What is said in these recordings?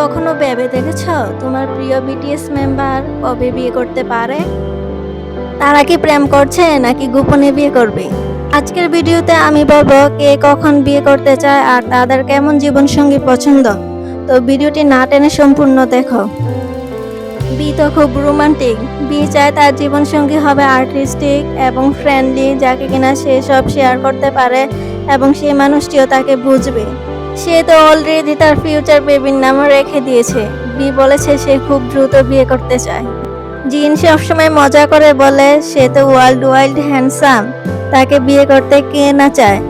কখনো ভেবে দেখেছ তোমার প্রিয় বিটিএস মেম্বার কবে বিয়ে করতে পারে? তারা কি প্রেম করছে নাকি গোপনে বিয়ে করবে? আজকের ভিডিওতে আমি বলব কে কখন বিয়ে করতে চায় আর তাদের কেমন জীবনসঙ্গী পছন্দ। তো ভিডিওটি না টেনে সম্পূর্ণ দেখো। বি তো খুব রোমান্টিক বি চায় তার জীবনসঙ্গী হবে আর্টিস্টিক এবং ফ্রেন্ডলি যাকে কিনা সে সব শেয়ার করতে পারে এবং সেই মানুষটিও তাকে বুঝবে। সে তো অলরেডি তার ফিউচার বেবির নামও রেখে দিয়েছে। বি বলেছে সে খুব দ্রুত বিয়ে করতে চায়। জিন সবসময় মজা করে বলে, সে তো ওয়ার্ল্ড ওয়াইল্ড হ্যান্ডসাম তাকে বিয়ে করতে কে না চায়?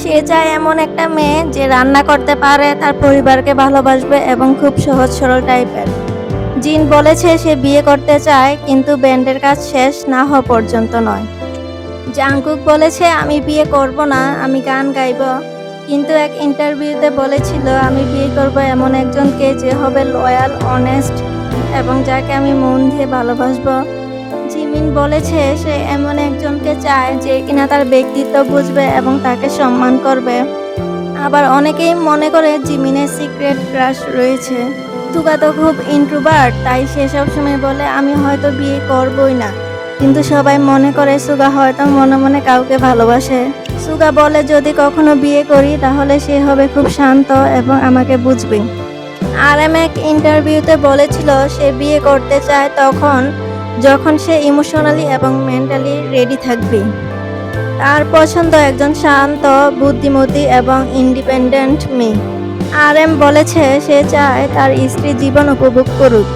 সে চায় এমন একটা মেয়ে যে রান্না করতে পারে, তার পরিবারকে ভালোবাসবে এবং খুব সহজ সরল টাইপের জিন বলেছে সে বিয়ে করতে চায়, কিন্তু ব্যান্ডের কাজ শেষ না হওয়া পর্যন্ত নয়। জাংকুক বলেছে, আমি বিয়ে করব না, আমি গান গাইব। কিন্তু এক ইন্টারভিউতে বলেছিল, আমি বিয়ে করব এমন একজনকে যে হবে লয়াল অনেস্ট এবং যাকে আমি মন দিয়ে ভালোবাসব। জিমিন বলেছে, সে এমন একজনকে চায় যে কিনা তার ব্যক্তিত্ব বুঝবে এবং তাকে সম্মান করবে। আবার অনেকেই মনে করে জিমিনের সিক্রেট ক্রাশ রয়েছে। তুকা তো খুব ইন্ট্রোভার্ট তাই সে সবসময় বলে, আমি হয়তো বিয়ে করবই না। কিন্তু সবাই মনে করে, সুগা হয়তো মনে মনে কাউকে ভালোবাসে। সুগা বলে, যদি কখনো বিয়ে করি, তাহলে সে হবে খুব শান্ত এবং আমাকে বুঝবে। আর এম এক ইন্টারভিউতে বলেছিল, সে বিয়ে করতে চায় তখন, যখন সে ইমোশনালি এবং মেন্টালি রেডি থাকবে। তার পছন্দ একজন শান্ত, বুদ্ধিমতী এবং ইন্ডিপেন্ডেন্ট মেয়ে। আর এম বলেছে, সে চায় তার স্ত্রী জীবন উপভোগ করুক।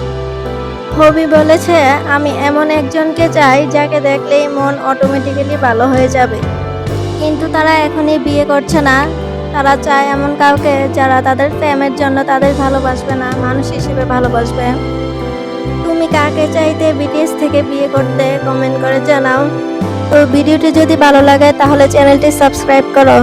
হবি বলেছে, আমি এমন একজনকে চাই যাকে দেখলেই মন অটোমেটিক্যালি ভালো হয়ে যাবে। কিন্তু তারা এখনই বিয়ে করছে না। তারা চায় এমন কাউকে যারা তাদের প্রেমের জন্য তাদের ভালোবাসবে না, মানুষ হিসেবে ভালোবাসবে। তুমি কাকে চাইতে বিটিএস থেকে বিয়ে করতে কমেন্ট করে জানাও। তো ভিডিওটি যদি ভালো লাগে তাহলে চ্যানেলটি সাবস্ক্রাইব করো।